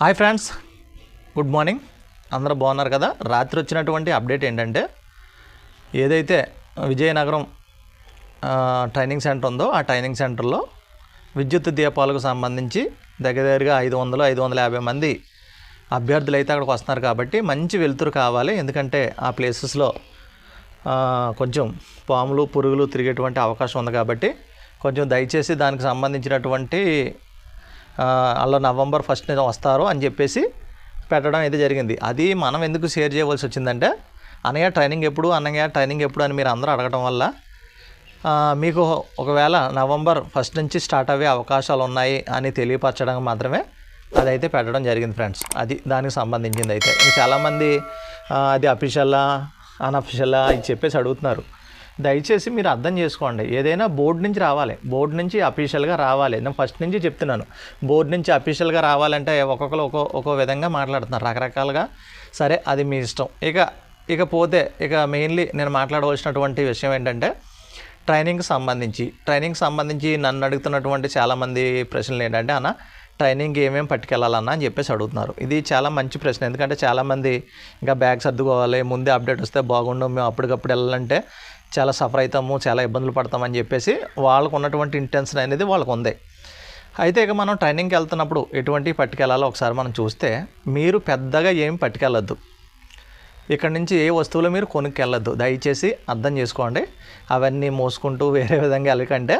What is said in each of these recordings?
Hi friends good morning. అందరూ బాగున్నారు కదా? రాత్రి వచ్చినటువంటి అప్డేట్ ఏంటంటే ఏదైతే విజయనగరం ట్రైనింగ్ సెంటర్ ఉందో ఆ ట్రైనింగ్ సెంటర్లో విద్యుత్ దీపాలకు సంబంధించి దగ్గర దగ్గరగా ఐదు వందలు ఐదు వందల యాభై మంది అభ్యర్థులు అయితే అక్కడికి వస్తున్నారు కాబట్టి మంచి వెలుతురు కావాలి. ఎందుకంటే ఆ ప్లేసెస్లో కొంచెం పాములు పురుగులు తిరిగేటువంటి అవకాశం ఉంది కాబట్టి కొంచెం దయచేసి దానికి సంబంధించినటువంటి అలా నవంబర్ ఫస్ట్ వస్తారు అని చెప్పేసి పెట్టడం అయితే జరిగింది. అది మనం ఎందుకు షేర్ చేయవలసి వచ్చిందంటే అన్నయ్య ట్రైనింగ్ ఎప్పుడు? అన్నయ్య ట్రైనింగ్ ఎప్పుడు? అని మీరు అందరూ అడగడం వల్ల మీకు ఒకవేళ నవంబర్ ఫస్ట్ నుంచి స్టార్ట్ అయ్యే అవకాశాలు ఉన్నాయి అని తెలియపరచడానికి మాత్రమే అదైతే పెట్టడం జరిగింది ఫ్రెండ్స్ అది దానికి సంబంధించింది అయితే చాలామంది అది అఫీషియల్లా అన్అఫీషియల్లా ఇది చెప్పేసి అడుగుతున్నారు. దయచేసి మీరు అర్థం చేసుకోండి. ఏదైనా బోర్డు నుంచి రావాలి. బోర్డు నుంచి అఫీషియల్గా రావాలి. నేను ఫస్ట్ నుంచి చెప్తున్నాను. బోర్డు నుంచి అఫీషియల్గా రావాలంటే ఒక్కొక్కరు ఒక్కో ఒక్కో విధంగా మాట్లాడుతున్నారు. రకరకాలుగా సరే అది మీ ఇష్టం. ఇక ఇక పోతే ఇక మెయిన్లీ నేను మాట్లాడవలసినటువంటి విషయం ఏంటంటే ట్రైనింగ్కి సంబంధించి ట్రైనింగ్కి సంబంధించి నన్ను అడుగుతున్నటువంటి చాలామంది ప్రశ్నలు ఏంటంటే అన్న ట్రైనింగ్ ఏమేమి పట్టుకెళ్ళాలన్నా? అని చెప్పేసి అడుగుతున్నారు. ఇది చాలా మంచి ప్రశ్న. ఎందుకంటే చాలామంది ఇంకా బ్యాగ్ సర్దుకోవాలి ముందే అప్డేట్ వస్తే బాగుండు మేము అప్పటికప్పుడు వెళ్ళాలంటే చాలా సఫర్ అవుతాము చాలా ఇబ్బందులు పడతామని చెప్పేసి వాళ్ళకు ఉన్నటువంటి ఇంటెన్షన్ అనేది వాళ్ళకు ఉంది అయితే ఇక మనం ట్రైనింగ్కి వెళ్తున్నప్పుడు ఎటువంటి పట్టుకెళ్ళాలో ఒకసారి మనం చూస్తే మీరు పెద్దగా ఏమి పట్టుకెళ్ళద్దు. ఇక్కడ నుంచి ఏ వస్తువులు మీరు కొనుక్కెళ్ళద్దు. దయచేసి అర్థం చేసుకోండి. అవన్నీ మోసుకుంటూ వేరే విధంగా వెళ్ళకంటే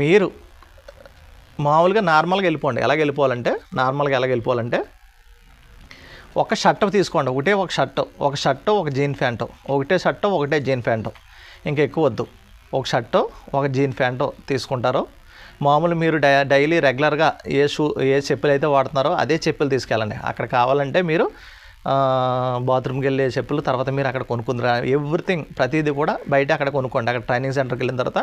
మీరు మామూలుగా నార్మల్గా వెళ్ళిపోండి. ఎలాగ వెళ్ళిపోవాలంటే నార్మల్గా ఎలాగ వెళ్ళిపోవాలంటే ఒక షర్ట్ తీసుకోండి. ఒకటే ఒక షర్ట్ ఒక షర్ట్ ఒక జీన్ ప్యాంటు. ఒకటే షర్ట్ ఒకటే జీన్ ప్యాంటు. ఇంకా ఎక్కువ వద్దు ఒక షర్టు ఒక జీన్ ప్యాంటు తీసుకుంటారు. మామూలు మీరు డై డైలీ రెగ్యులర్గా ఏ షూ ఏ చెప్పులు అయితే వాడుతున్నారో అదే చెప్పులు తీసుకెళ్ళండి. అక్కడ కావాలంటే మీరు బాత్రూమ్కి వెళ్ళే చెప్పులు తర్వాత మీరు అక్కడ కొనుక్కుంటారు ఎవ్రీథింగ్ ప్రతిదీ కూడా బయట అక్కడ కొనుక్కోండి. అక్కడ ట్రైనింగ్ సెంటర్కి వెళ్ళిన తర్వాత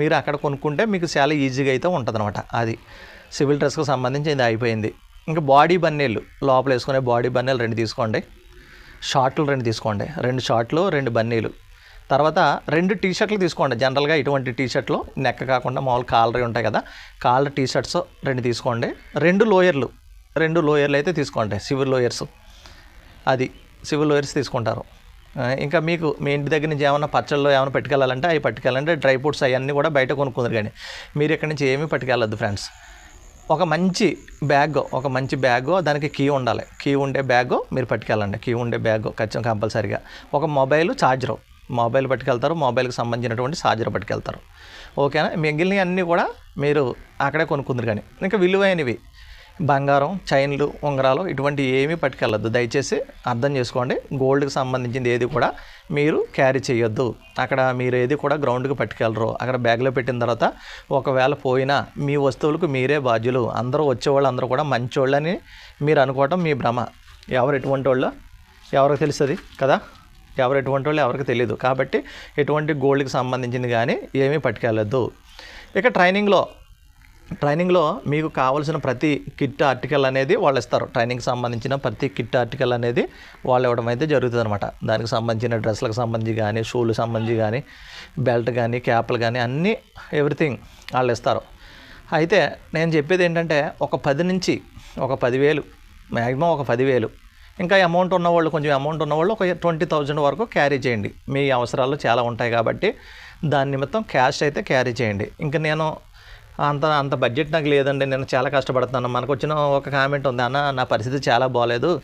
మీరు అక్కడ కొనుక్కుంటే మీకు చాలా ఈజీగా అయితే ఉంటుంది అనమాట అది. సివిల్ డ్రెస్కి సంబంధించి ఇది అయిపోయింది. ఇంకా బాడీ బన్నీళ్ళు లోపల వేసుకునే బాడీ బన్నీలు రెండు తీసుకోండి. షార్ట్లు రెండు తీసుకోండి. రెండు షార్ట్లు రెండు బన్నీలు. తర్వాత రెండు టీ షర్ట్లు తీసుకోండి. జనరల్గా ఇటువంటి టీ షర్ట్లు నెక్క కాకుండా మామూలు కాలరీ ఉంటాయి కదా కాలర్ టీ షర్ట్స్ రెండు తీసుకోండి. రెండు లోయర్లు రెండు లోయర్లు అయితే తీసుకోండి సివిల్ లోయర్స్. అది సివిల్ లోయర్స్ తీసుకుంటారు. ఇంకా మీకు మీ ఇంటి దగ్గర నుంచి ఏమైనా పచ్చళ్ళు ఏమైనా పట్టుకెళ్ళాలంటే అవి పట్టుకెళ్ళాలంటే డ్రై ఫ్రూట్స్ అవన్నీ కూడా బయట కొనుక్కుందరు కానీ మీరు ఇక్కడి నుంచి ఏమీ పట్టుకెళ్ళద్దు ఫ్రెండ్స్. ఒక మంచి బ్యాగ్ ఒక మంచి బ్యాగ్ దానికి కీ ఉండాలి. కీ ఉండే బ్యాగ్ మీరు పట్టుకెళ్ళండి. కీ ఉండే బ్యాగ్ ఖచ్చితంగా కంపల్సరీగా. ఒక మొబైల్ ఛార్జరు మొబైల్ పట్టుకెళ్తారు మొబైల్కి సంబంధించినటువంటి ఛార్జర్ పట్టుకెళ్తారు. ఓకేనా? మిగిలినవి అన్నీ కూడా మీరు అక్కడే కొనుక్కుందరు కానీ. ఇంకా విలువైనవి బంగారం చైన్లు ఉంగరాలు ఇటువంటి ఏమీ పట్టుకెళ్ళద్దు. దయచేసి అర్థం చేసుకోండి గోల్డ్కి సంబంధించింది ఏది కూడా మీరు క్యారీ చేయొద్దు. అక్కడ మీరు ఏది కూడా గ్రౌండ్కి పట్టుకెళ్ళరు. అక్కడ బ్యాగ్లో పెట్టిన తర్వాత ఒకవేళ పోయినా మీ వస్తువులకు మీరే బాధ్యులు. అందరూ వచ్చేవాళ్ళు అందరూ కూడా మంచోళ్ళని మీరు అనుకోవటం మీ భ్రమ. ఎవరు ఎటువంటి వాళ్ళు ఎవరికి తెలుస్తుంది కదా? ఎవరు ఎటువంటి వాళ్ళు ఎవరికి తెలియదు కాబట్టి ఎటువంటి గోల్డ్కి సంబంధించింది కానీ ఏమీ పట్టుకెళ్ళద్దు. ఇక ట్రైనింగ్లో ట్రైనింగ్లో మీకు కావాల్సిన ప్రతి కిట్ ఆర్టికల్ అనేది వాళ్ళు ఇస్తారు. ట్రైనింగ్కి సంబంధించిన ప్రతి కిట్ ఆర్టికల్ అనేది వాళ్ళు ఇవ్వడం అయితే జరుగుతుంది అనమాట దానికి సంబంధించిన డ్రెస్లకు సంబంధించి కానీ షూలకు సంబంధించి కానీ బెల్ట్ కానీ క్యాప్లు కానీ అన్నీ ఎవ్రీథింగ్ వాళ్ళు ఇస్తారు. అయితే నేను చెప్పేది ఏంటంటే ఒక పది నుంచి ఒక పదివేలు మ్యాక్సిమం ఒక పదివేలు ఇంకా అమౌంట్ ఉన్నవాళ్ళు కొంచెం అమౌంట్ ఉన్నవాళ్ళు ఒక ట్వంటీ థౌజండ్ వరకు క్యారీ చేయండి. మీ అవసరాలు చాలా ఉంటాయి కాబట్టి దాని నిమిత్తం క్యాష్ అయితే క్యారీ చేయండి. ఇంకా నేను అంత అంత బడ్జెట్ నాకు లేదండి. నేను చాలా కష్టపడుతున్నాను. మనకు వచ్చిన ఒక కామెంట్ ఉంది అన్న నా పరిస్థితి చాలా బాగాలేదు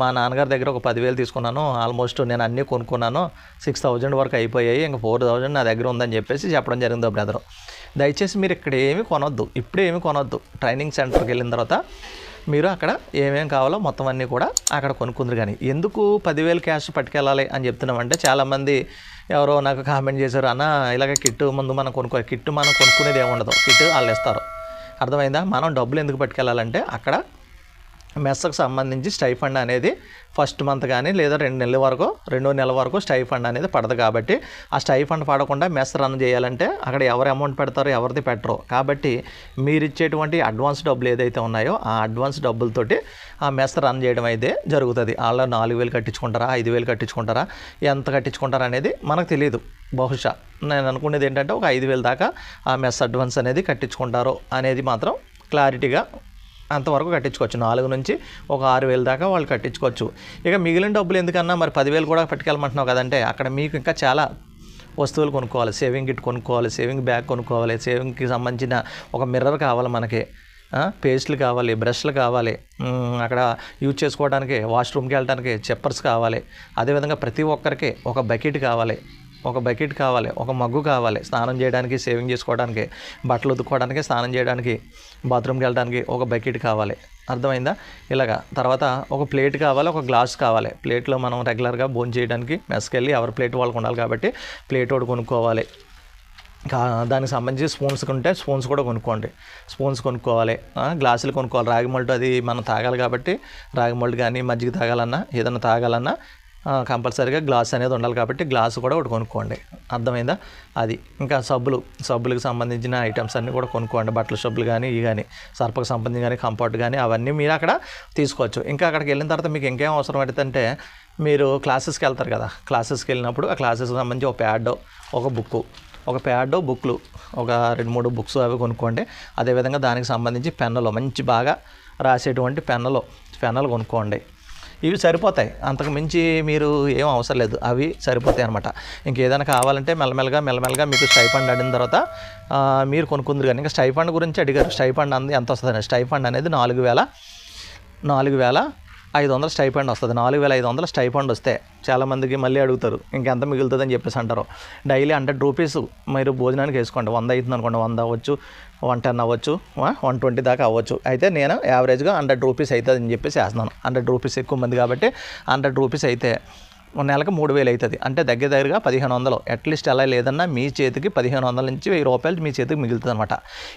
మా నాన్నగారి దగ్గర ఒక పదివేలు తీసుకున్నాను. ఆల్మోస్ట్ నేను అన్నీ కొనుక్కున్నాను. సిక్స్ థౌజండ్ వరకు అయిపోయాయి. ఇంకా ఫోర్ థౌజండ్ నా దగ్గర ఉందని చెప్పేసి చెప్పడం జరిగింది బ్రదర్. దయచేసి మీరు ఇక్కడ ఏమి కొనొద్దు. ఇప్పుడే ఏమి కొనొద్దు. ట్రైనింగ్ సెంటర్కి వెళ్ళిన తర్వాత మీరు అక్కడ ఏమేమి కావాలో మొత్తం అన్నీ కూడా అక్కడ కొనుక్కుందరు కానీ ఎందుకు పదివేలు క్యాష్ పట్టుకెళ్ళాలి అని చెప్తున్నామంటే చాలామంది ఎవరో నాకు కామెంట్ చేశారు అన్న ఇలాగ కిట్టు ముందు మనం కొనుక్కో కిట్టు మనం కొనుక్కునేది ఏముండదు కిట్టు వాళ్ళు ఇస్తారు అర్థమైందా? మనం డబ్బులు ఎందుకు పట్టుకెళ్ళాలంటే అక్కడ మెస్సకు సంబంధించి స్టైఫండ్ అనేది ఫస్ట్ మంత్ కానీ లేదా రెండు నెలల వరకు రెండో నెల వరకు స్టైఫండ్ అనేది పడదు కాబట్టి ఆ స్టైఫండ్ పడకుండా మెస్ రన్ చేయాలంటే అక్కడ ఎవరు అమౌంట్ పెడతారో ఎవరిది పెట్టరు. కాబట్టి మీరు ఇచ్చేటువంటి అడ్వాన్స్ డబ్బులు ఏదైతే ఉన్నాయో ఆ అడ్వాన్స్ డబ్బులతోటి ఆ మెస్ రన్ చేయడం అయితే జరుగుతుంది. వాళ్ళు నాలుగు వేలు కట్టించుకుంటారా ఐదు వేలు కట్టించుకుంటారా ఎంత కట్టించుకుంటారా అనేది మనకు తెలియదు బహుశా నేను అనుకునేది ఏంటంటే ఒక ఐదు వేలు దాకా ఆ మెస్ అడ్వాన్స్ అనేది కట్టించుకుంటారు అనేది మాత్రం క్లారిటీగా అంతవరకు కట్టించుకోవచ్చు. నాలుగు నుంచి ఒక ఆరు వేలు దాకా వాళ్ళు కట్టించుకోవచ్చు. ఇక మిగిలిన డబ్బులు ఎందుకన్నా మరి పదివేలు కూడా పట్టుకెళ్ళమంటున్నావు కదంటే అక్కడ మీకు ఇంకా చాలా వస్తువులు కొనుక్కోవాలి. సేవింగ్ కిట్ కొనుక్కోవాలి సేవింగ్ బ్యాగ్ కొనుక్కోవాలి సేవింగ్కి సంబంధించిన ఒక మిర్రర్ కావాలి మనకి. పేస్ట్లు కావాలి బ్రష్లు కావాలి అక్కడ యూజ్ చేసుకోవడానికి వాష్రూమ్కి వెళ్ళడానికి చెప్పర్స్ కావాలి. అదేవిధంగా ప్రతి ఒక్కరికి ఒక బకెట్ కావాలి. ఒక బకెట్ కావాలి ఒక మగ్గు కావాలి స్నానం చేయడానికి సేవింగ్ చేసుకోవడానికి బట్టలు ఉతుక్కోవడానికి స్నానం చేయడానికి బాత్రూమ్కి వెళ్ళడానికి ఒక బకెట్ కావాలి. అర్థమైందా? ఇలాగా. తర్వాత ఒక ప్లేట్ కావాలి ఒక గ్లాస్ కావాలి. ప్లేట్లో మనం రెగ్యులర్గా భోజనం చేయడానికి మెస్కెళ్ళి ఎవరి ప్లేట్ వాళ్ళకు ఉండాలి కాబట్టి ప్లేట్ ఒకటి కొనుక్కోవాలి. కా దానికి సంబంధించి స్పూన్స్ ఉంటే స్పూన్స్ కూడా కొనుక్కోండి. స్పూన్స్ కొనుక్కోవాలి. గ్లాసులు కొనుక్కోవాలి. రాగి మల్ట్ అది మనం తాగాలి కాబట్టి రాగి మల్ట్ కానీ మజ్జిగ తాగాలన్నా ఏదైనా తాగాలన్నా కంపల్సరీగా గ్లాస్ అనేది ఉండాలి కాబట్టి గ్లాస్ కూడా ఒకటి కొనుక్కోండి. అర్థమైందా? అది. ఇంకా సబ్బులు సబ్బులకు సంబంధించిన ఐటమ్స్ అన్నీ కూడా కొనుక్కోండి. బట్టల సబ్బులు కానీ ఇవి కానీ సర్పకు సంబంధించి కానీ కంఫర్ట్ కానీ అవన్నీ మీరు అక్కడ తీసుకోవచ్చు. ఇంకా అక్కడికి వెళ్ళిన తర్వాత మీకు ఇంకేం అవసరం పడుతుందంటే మీరు క్లాసెస్కి వెళ్తారు కదా. క్లాసెస్కి వెళ్ళినప్పుడు ఆ క్లాసెస్కి సంబంధించి ఒక ప్యాడ్ ఒక బుక్ ఒక ప్యాడ్ బుక్లు ఒక రెండు మూడు బుక్స్ అవి కొనుక్కోండి. అదేవిధంగా దానికి సంబంధించి పెన్నులు మంచి బాగా రాసేటువంటి పెన్నులు పెన్నులు కొనుక్కోండి. ఇవి సరిపోతాయి. అంతకు మించి మీరు ఏం అవసరం లేదు. అవి సరిపోతాయి అనమాట ఇంకేదైనా కావాలంటే మెల్లమెల్లగా మెల్లమెల్లగా మీకు స్టైఫండ్ ఆడిన తర్వాత మీరు కొనుక్కుందరు కానీ ఇంకా స్టైఫండ్ గురించి అడిగారు. స్టైఫండ్ అంది ఎంత వస్తుంది స్టైఫండ్ అనేది నాలుగు వేల నాలుగు వేల ఐదు వందల స్టైపెండ్ వస్తుంది. నాలుగు వేల ఐదు వందల స్టైఫండ్ వస్తే చాలామందికి మళ్ళీ అడుగుతారు. ఇంకెంత మిగులుతుందని చెప్పేసి అంటారు. డైలీ హండ్రెడ్ రూపీస్ మీరు భోజనానికి వేసుకోండి. వంద అవుతుంది అనుకోండి. వంద అవ్వచ్చు వన్ టెన్ అవ్వచ్చు వన్ ట్వంటీ దాకా అవ్వచ్చు. అయితే నేను యావరేజ్గా హండ్రెడ్ రూపీస్ అవుతుంది అని చెప్పేసి వేస్తున్నాను. హండ్రెడ్ రూపీస్ ఎక్కువ మంది కాబట్టి హండ్రెడ్ రూపీస్ అయితే నెలకు మూడు వేలు అవుతుంది. అంటే దగ్గర దగ్గరగా పదిహేను వందలు. అట్లీస్ట్ ఎలా లేదన్నా మీ చేతికి పదిహేను వందల నుంచి వెయ్యి రూపాయలు మీ చేతికి మిగులుతుంది అనమాట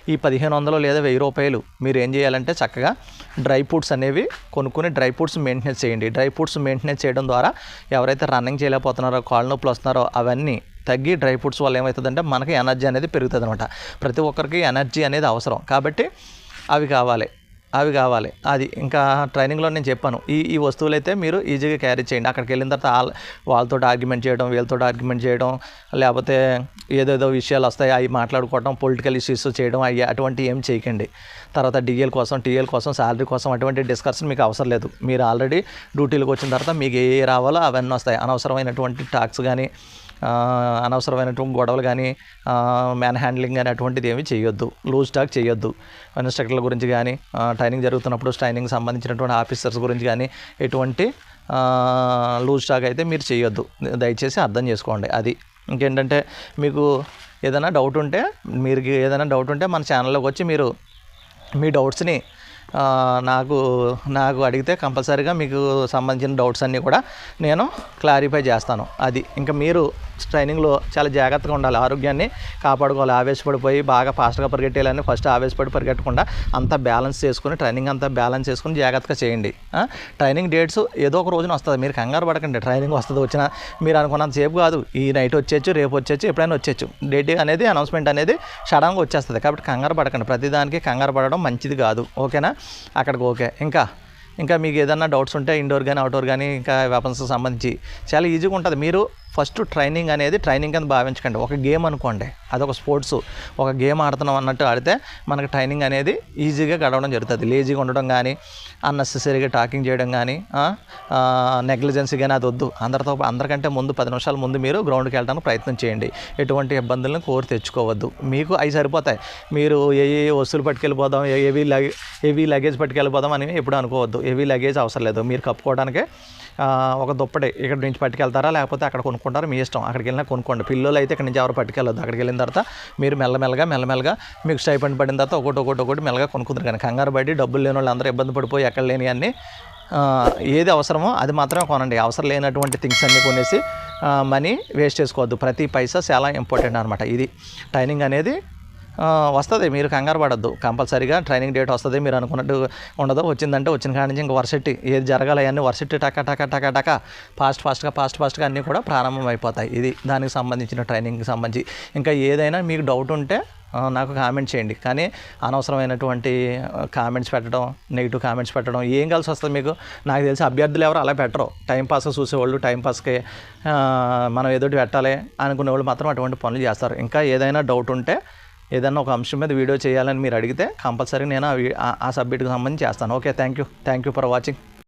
ఈ పదిహేను వందలు లేదా వెయ్యి రూపాయలు మీరు ఏం చేయాలంటే చక్కగా డ్రై ఫ్రూట్స్ అనేవి కొనుక్కుని డ్రై ఫ్రూట్స్ మెయింటెనెన్స్ చేయండి. డ్రై ఫ్రూట్స్ మెయింటెనెన్స్ చేయడం ద్వారా ఎవరైతే రన్నింగ్ చేయలేకపోతున్నారో కాళ్ళు నొప్పులు వస్తున్నారో అవన్నీ తగ్గి డ్రై ఫ్రూట్స్ వల్ల ఏమవుతుందంటే మనకి ఎనర్జీ అనేది పెరుగుతుంది అనమాట ప్రతి ఒక్కరికి ఎనర్జీ అనేది అవసరం. కాబట్టి అవి కావాలి. అవి కావాలి. అది ఇంకా ట్రైనింగ్లో నేను చెప్పాను. ఈ ఈ వస్తువులు అయితే మీరు ఈజీగా క్యారీ చేయండి. అక్కడికి వెళ్ళిన తర్వాత వాళ్ళ వాళ్ళతో ఆర్గ్యుమెంట్ చేయడం వీళ్ళతో ఆర్గ్యుమెంట్ చేయడం లేకపోతే ఏదేదో విషయాలు వస్తాయి అవి మాట్లాడుకోవడం పొలిటికల్ ఇష్యూస్ చేయడం అవి అటువంటి ఏం చేయకండి. తర్వాత డిఎల్ కోసం టీఎల్ కోసం శాలరీ కోసం అటువంటి డిస్కషన్ మీకు అవసరం లేదు. మీరు ఆల్రెడీ డ్యూటీలకు వచ్చిన తర్వాత మీకు ఏ రావాలో అవన్నీ వస్తాయి. అనవసరమైనటువంటి టాక్స్ కానీ అనవసరమైనటువంటి గొడవలు కానీ మ్యాన్ హ్యాండ్లింగ్ కానీ అటువంటిది ఏమీ చేయొద్దు. లూజ్ టాక్ చేయొద్దు. ఇన్స్ట్రక్టర్ల గురించి కానీ ట్రైనింగ్ జరుగుతున్నప్పుడు ట్రైనింగ్ సంబంధించినటువంటి ఆఫీసర్స్ గురించి కానీ ఎటువంటి లూజ్ టాక్ అయితే మీరు చేయొద్దు. దయచేసి అర్థం చేసుకోండి. అది ఇంకేంటంటే మీకు ఏదైనా డౌట్ ఉంటే మీరు ఏదైనా డౌట్ ఉంటే మన ఛానల్లోకి వచ్చి మీరు మీ డౌట్స్ని నాకు నాకు అడిగితే కంపల్సరీగా మీకు సంబంధించిన డౌట్స్ అన్నీ కూడా నేను క్లారిఫై చేస్తాను. అది. ఇంకా మీరు ట్రైనింగ్లో చాలా జాగ్రత్తగా ఉండాలి ఆరోగ్యాన్ని కాపాడుకోవాలి. ఆవేశపడిపోయి బాగా ఫాస్ట్గా పరిగెట్టేయాలని ఫస్ట్ ఆవేశపడి పరిగెట్టకుండా అంతా బ్యాలెన్స్ చేసుకుని ట్రైనింగ్ అంతా బ్యాలెన్స్ చేసుకుని జాగ్రత్తగా చేయండి. ట్రైనింగ్ డేట్స్ ఏదో ఒక రోజున వస్తుంది. మీరు కంగారు పడకండి. ట్రైనింగ్ వస్తుంది వచ్చిన మీరు అనుకున్నంత సేపు కాదు. ఈ నైట్ వచ్చేచ్చు రేపు వచ్చేచ్చు ఎప్పుడైనా వచ్చేచ్చు డేట్ అనేది అనౌన్స్మెంట్ అనేది సడన్గా వచ్చేస్తుంది. కాబట్టి కంగారు పడకండి. ప్రతిదానికి కంగారు పడడం మంచిది కాదు. ఓకేనా? అక్కడికి ఓకే. ఇంకా ఇంకా మీకు ఏదైనా డౌట్స్ ఉంటే ఇండోర్ కానీ అవుట్డోర్ కానీ ఇంకా వెపన్స్కి సంబంధించి చాలా ఈజీగా ఉంటుంది. మీరు ఫస్ట్ ట్రైనింగ్ అనేది ట్రైనింగ్ కింద భావించకండి ఒక గేమ్ అనుకోండి అదొక స్పోర్ట్స్ ఒక గేమ్ ఆడుతున్నాం అన్నట్టు ఆడితే మనకి ట్రైనింగ్ అనేది ఈజీగా గడవడం జరుగుతుంది లేజీగా ఉండడం కానీ అన్నెసెసరీగా టాకింగ్ చేయడం కానీ నెగ్లిజెన్సీ కానీ అది వద్దు అందరితో అందరికంటే ముందు పది నిమిషాల ముందు మీరు గ్రౌండ్కి వెళ్ళడానికి ప్రయత్నం చేయండి ఎటువంటి ఇబ్బందులను కోరి తెచ్చుకోవద్దు మీకు అవి సరిపోతాయి మీరు ఏ ఏ వస్తువులు పట్టుకెళ్ళిపోదాం ఏ ఏవి లగే ఏవి లగేజ్ పట్టుకెళ్ళిపోదాం అని ఎప్పుడు అనుకోవద్దు ఏవి లగేజ్ అవసరం లేదు మీరు కప్పుకోవడానికే ఒక దుప్పటి ఇక్కడ నుంచి పట్టుకెళ్తారా? లేకపోతే అక్కడ కొనుక్కుంటారా? మీ ఇష్టం. అక్కడికి వెళ్ళినా కొనుక్కోండి. పిల్లలు అయితే ఇక్కడ నుంచి ఎవరు పట్టుకెళ్ళదు అక్కడికి వెళ్ళిన తర్వాత మీరు మెల్లమెల్లగా మెల్లమెల్లగా మీకు స్టైపెండ్ పడిన తర్వాత ఒకటి ఒకటి ఒకటి మెల్లగా కొనుక్కుంటారు. కానీ కంగారు పడి డబ్బులు లేని వాళ్ళు అందరూ ఇబ్బంది పడిపోయి ఎక్కడ లేని అన్నీ ఏది అవసరమో అది మాత్రమే కొనండి. అవసరం లేనటువంటి థింగ్స్ అన్నీ కొనేసి మనీ వేస్ట్ చేసుకోవద్దు. ప్రతి పైసా చాలా ఇంపార్టెంట్ అనమాట ఇది టైనింగ్ అనేది వస్తుంది. మీరు కంగారు పడద్దు. కంపల్సరీగా ట్రైనింగ్ డేట్ వస్తుంది. మీరు అనుకున్నట్టు ఉండదు. వచ్చిందంటే వచ్చిన కాడి నుంచి ఇంకా వర్సిటీ ఏది జరగాలి అన్నీ వర్సిటీ టక టక టక టక ఫాస్ట్ ఫాస్ట్గా ఫాస్ట్ ఫాస్ట్గా అన్నీ కూడా ప్రారంభం అయిపోతాయి. ఇది దానికి సంబంధించిన ట్రైనింగ్కి సంబంధించి. ఇంకా ఏదైనా మీకు డౌట్ ఉంటే నాకు కామెంట్ చేయండి. కానీ అనవసరమైనటువంటి కామెంట్స్ పెట్టడం నెగిటివ్ కామెంట్స్ పెట్టడం ఏం కలిసి వస్తుంది మీకు? నాకు తెలిసి అభ్యర్థులు ఎవరు అలా పెట్టరు. టైంపాస్ చూసేవాళ్ళు టైంపాస్కి మనం ఏదోటి పెట్టాలి అనుకునే వాళ్ళు మాత్రం అటువంటి పనులు చేస్తారు. ఇంకా ఏదైనా డౌట్ ఉంటే ఏదన్నా ఒక అంశం మీద వీడియో చేయాలని మీరు అడిగితే కంపల్సరీ నేను ఆ ఆ సబ్జెక్ట్కి సంబంధించి చేస్తాను. Okay thank you thank you for watching.